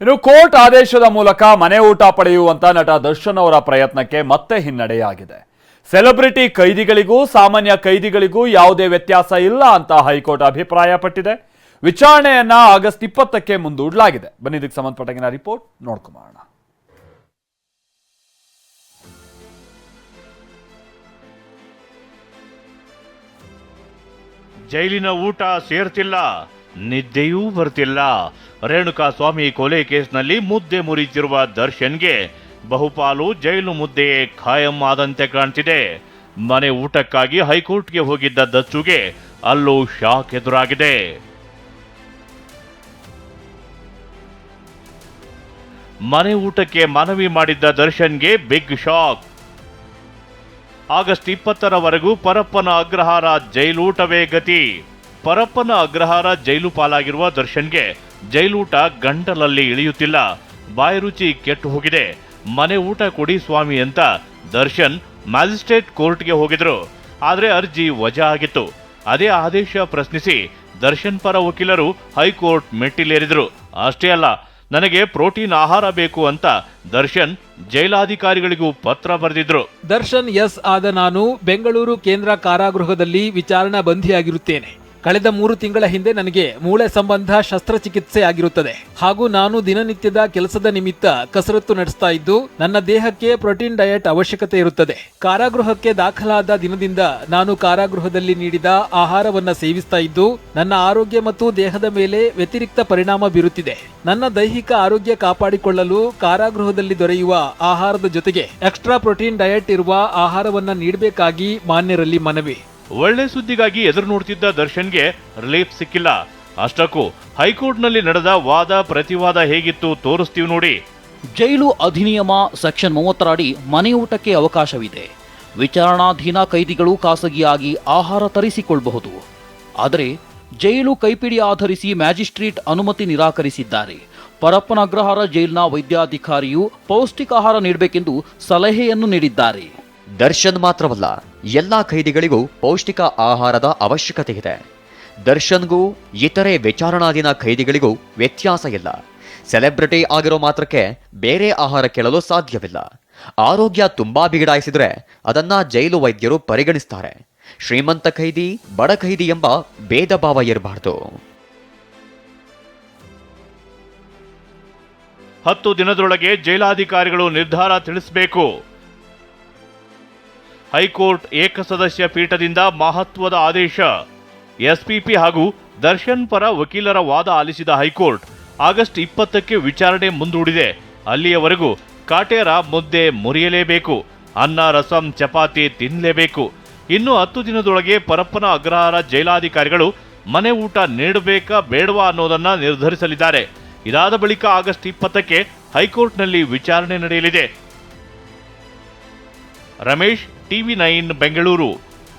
ಇನ್ನು ಕೋರ್ಟ್ ಆದೇಶದ ಮೂಲಕ ಮನೆ ಊಟ ಪಡೆಯುವಂತ ನಟ ದರ್ಶನ್ ಅವರ ಪ್ರಯತ್ನಕ್ಕೆ ಮತ್ತೆ ಹಿನ್ನಡೆಯಾಗಿದೆ. ಸೆಲೆಬ್ರಿಟಿ ಕೈದಿಗಳಿಗೂ, ಸಾಮಾನ್ಯ ಕೈದಿಗಳಿಗೂ ಯಾವುದೇ ವ್ಯತ್ಯಾಸ ಇಲ್ಲ ಅಂತ ಹೈಕೋರ್ಟ್ ಅಭಿಪ್ರಾಯಪಟ್ಟಿದೆ. ವಿಚಾರಣೆಯನ್ನ ಆಗಸ್ಟ್ ಇಪ್ಪತ್ತಕ್ಕೆ ಮುಂದೂಡಲಾಗಿದೆ. ಬನ್ನಿ, ಇದಕ್ಕೆ ಸಂಬಂಧಪಟ್ಟ ರಿಪೋರ್ಟ್ ನೋಡ್ಕೊಂಬೋಣ ಜೈಲಿನ ಊಟ ಸೇರ್ತಿಲ್ಲ. ನಿದ್ದೆಯೂ ಬರ್ತಿಲ್ಲ. ರೇಣುಕಾ ಸ್ವಾಮಿ ಕೊಲೆ ಕೇಸ್ನಲ್ಲಿ ಮುದ್ದೆ ಮುರಿತಿರುವ ದರ್ಶನ್ಗೆ ಬಹುಪಾಲು ಜೈಲು ಮುದ್ದೆಯೇ ಖಾಯಂ ಆದಂತೆ ಕಾಣ್ತಿದೆ. ಮನೆ ಊಟಕ್ಕಾಗಿ ಹೈಕೋರ್ಟ್ಗೆ ಹೋಗಿದ್ದ ದಚ್ಚುಗೆ ಅಲ್ಲೂ ಶಾಕ್ ಎದುರಾಗಿದೆ. ಮನೆ ಊಟಕ್ಕೆ ಮನವಿ ಮಾಡಿದ್ದ ದರ್ಶನ್ಗೆ ಬಿಗ್ ಶಾಕ್. ಆಗಸ್ಟ್ ಇಪ್ಪತ್ತರವರೆಗೂ ಪರಪ್ಪನ ಅಗ್ರಹಾರ ಜೈಲೂಟವೇ ಗತಿ. ಪರಪ್ಪನ ಅಗ್ರಹಾರ ಜೈಲು ಪಾಲಾಗಿರುವ ದರ್ಶನ್ಗೆ ಜೈಲೂಟ ಗಂಟಲಲ್ಲಿ ಇಳಿಯುತ್ತಿಲ್ಲ. ಬಾಯಿ ರುಚಿ ಕೆಟ್ಟು ಹೋಗಿದೆ. ಮನೆ ಊಟ ಕೊಡಿ ಸ್ವಾಮಿ ಅಂತ ದರ್ಶನ್ ಮ್ಯಾಜಿಸ್ಟ್ರೇಟ್ ಕೋರ್ಟ್ಗೆ ಹೋಗಿದ್ರು. ಆದರೆ ಅರ್ಜಿ ವಜಾ ಆಗಿತ್ತು. ಅದೇ ಆದೇಶ ಪ್ರಶ್ನಿಸಿ ದರ್ಶನ್ ಪರ ವಕೀಲರು ಹೈಕೋರ್ಟ್ ಮೆಟ್ಟಿಲೇರಿದ್ರು. ಅಷ್ಟೇ ಅಲ್ಲ, ನನಗೆ ಪ್ರೋಟೀನ್ ಆಹಾರ ಬೇಕು ಅಂತ ದರ್ಶನ್ ಜೈಲಾಧಿಕಾರಿಗಳಿಗೂ ಪತ್ರ ಬರೆದಿದ್ರು. ದರ್ಶನ್ ಎಸ್ ಆದ ನಾನು ಬೆಂಗಳೂರು ಕೇಂದ್ರ ಕಾರಾಗೃಹದಲ್ಲಿ ವಿಚಾರಣಾ ಬಂಧಿಯಾಗಿರುತ್ತೇನೆ. ಕಳೆದ ಮೂರು ತಿಂಗಳ ಹಿಂದೆ ನನಗೆ ಮೂಳೆ ಸಂಬಂಧ ಶಸ್ತ್ರಚಿಕಿತ್ಸೆ ಆಗಿರುತ್ತದೆ. ಹಾಗೂ ನಾನು ದಿನನಿತ್ಯದ ಕೆಲಸದ ನಿಮಿತ್ತ ಕಸರತ್ತು ನಡೆಸ್ತಾ ಇದ್ದು, ನನ್ನ ದೇಹಕ್ಕೆ ಪ್ರೋಟೀನ್ ಡಯಟ್ ಅವಶ್ಯಕತೆ ಇರುತ್ತದೆ. ಕಾರಾಗೃಹಕ್ಕೆ ದಾಖಲಾದ ದಿನದಿಂದ ನಾನು ಕಾರಾಗೃಹದಲ್ಲಿ ನೀಡಿದ ಆಹಾರವನ್ನ ಸೇವಿಸ್ತಾ ಇದ್ದು, ನನ್ನ ಆರೋಗ್ಯ ಮತ್ತು ದೇಹದ ಮೇಲೆ ವ್ಯತಿರಿಕ್ತ ಪರಿಣಾಮ ಬೀರುತ್ತಿದೆ. ನನ್ನ ದೈಹಿಕ ಆರೋಗ್ಯ ಕಾಪಾಡಿಕೊಳ್ಳಲು ಕಾರಾಗೃಹದಲ್ಲಿ ದೊರೆಯುವ ಆಹಾರದ ಜೊತೆಗೆ ಎಕ್ಸ್ಟ್ರಾ ಪ್ರೋಟೀನ್ ಡಯಟ್ ಇರುವ ಆಹಾರವನ್ನ ನೀಡಬೇಕಾಗಿ ಮಾನ್ಯರಲ್ಲಿ ಮನವಿ. ಒಳ್ಳೆ ಸುದ್ದಿಗಾಗಿ ಎದುರು ನೋಡ್ತಿದ್ದ ದರ್ಶನ್ಗೆ ರಿಲೀಫ್ ಸಿಕ್ಕಿಲ್ಲ. ಅಷ್ಟಕ್ಕೂ ಹೈಕೋರ್ಟ್ನಲ್ಲಿ ನಡೆದ ವಾದ ಪ್ರತಿವಾದ ಹೇಗಿತ್ತು ತೋರಿಸ್ತೀವಿ ನೋಡಿ. ಜೈಲು ಅಧಿನಿಯಮ ಸೆಕ್ಷನ್ ಮೂವತ್ತರ ಅಡಿ ಮನೆ ಊಟಕ್ಕೆ ಅವಕಾಶವಿದೆ. ವಿಚಾರಣಾಧೀನ ಕೈದಿಗಳು ಖಾಸಗಿಯಾಗಿ ಆಹಾರ ತರಿಸಿಕೊಳ್ಳಬಹುದು ಆದರೆ ಜೈಲು ಕೈಪಿಡಿ ಆಧರಿಸಿ ಮ್ಯಾಜಿಸ್ಟ್ರೇಟ್ ಅನುಮತಿ ನಿರಾಕರಿಸಿದ್ದಾರೆ. ಪರಪ್ಪನ ಅಗ್ರಹಾರ ಜೈಲಿನ ವೈದ್ಯಾಧಿಕಾರಿಯು ಪೌಷ್ಟಿಕಾಹಾರ ನೀಡಬೇಕೆಂದು ಸಲಹೆಯನ್ನು ನೀಡಿದ್ದಾರೆ. ದರ್ಶನ್ ಮಾತ್ರವಲ್ಲ ಎಲ್ಲಾ ಖೈದಿಗಳಿಗೂ ಪೌಷ್ಟಿಕ ಆಹಾರದ ಅವಶ್ಯಕತೆ ಇದೆ. ದರ್ಶನ್ಗೂ ಇತರೆ ವಿಚಾರಣಾಧೀನ ಖೈದಿಗಳಿಗೂ ವ್ಯತ್ಯಾಸ ಇಲ್ಲ. ಸೆಲೆಬ್ರಿಟಿ ಆಗಿರೋ ಮಾತ್ರಕ್ಕೆ ಬೇರೆ ಆಹಾರ ಕೇಳಲು ಸಾಧ್ಯವಿಲ್ಲ. ಆರೋಗ್ಯ ತುಂಬಾ ಬಿಗಡಾಯಿಸಿದ್ರೆ ಅದನ್ನ ಜೈಲು ವೈದ್ಯರು ಪರಿಗಣಿಸ್ತಾರೆ. ಶ್ರೀಮಂತ ಖೈದಿ, ಬಡ ಖೈದಿ ಎಂಬ ಭೇದ ಭಾವ ಇರಬಾರ್ದು. ಹತ್ತು ದಿನದೊಳಗೆ ಜೈಲಾಧಿಕಾರಿಗಳು ನಿರ್ಧಾರ ತಿಳಿಸಬೇಕು. ಹೈಕೋರ್ಟ್ ಏಕಸದಸ್ಯ ಪೀಠದಿಂದ ಮಹತ್ವದ ಆದೇಶ. ಎಸ್ಪಿಪಿ ಹಾಗೂ ದರ್ಶನ್ ಪರ ವಕೀಲರ ವಾದ ಆಲಿಸಿದ ಹೈಕೋರ್ಟ್ ಆಗಸ್ಟ್ ಇಪ್ಪತ್ತಕ್ಕೆ ವಿಚಾರಣೆ ಮುಂದೂಡಿದೆ. ಅಲ್ಲಿಯವರೆಗೂ ಕಾಟೇರ ಮುದ್ದೆ ಮುರಿಯಲೇಬೇಕು. ಅನ್ನ, ರಸಂ, ಚಪಾತಿ ತಿನ್ನಲೇಬೇಕು ಇನ್ನು ಹತ್ತು ದಿನದೊಳಗೆ ಪರಪ್ಪನ ಅಗ್ರಹಾರ ಜೈಲಾಧಿಕಾರಿಗಳು ಮನೆ ಊಟ ನೀಡಬೇಕಾ ಬೇಡವಾ ಅನ್ನೋದನ್ನ ನಿರ್ಧರಿಸಲಿದ್ದಾರೆ. ಇದಾದ ಬಳಿಕ ಆಗಸ್ಟ್ ಇಪ್ಪತ್ತಕ್ಕೆ ಹೈಕೋರ್ಟ್ನಲ್ಲಿ ವಿಚಾರಣೆ ನಡೆಯಲಿದೆ. Ramesh TV nine Bengaluru.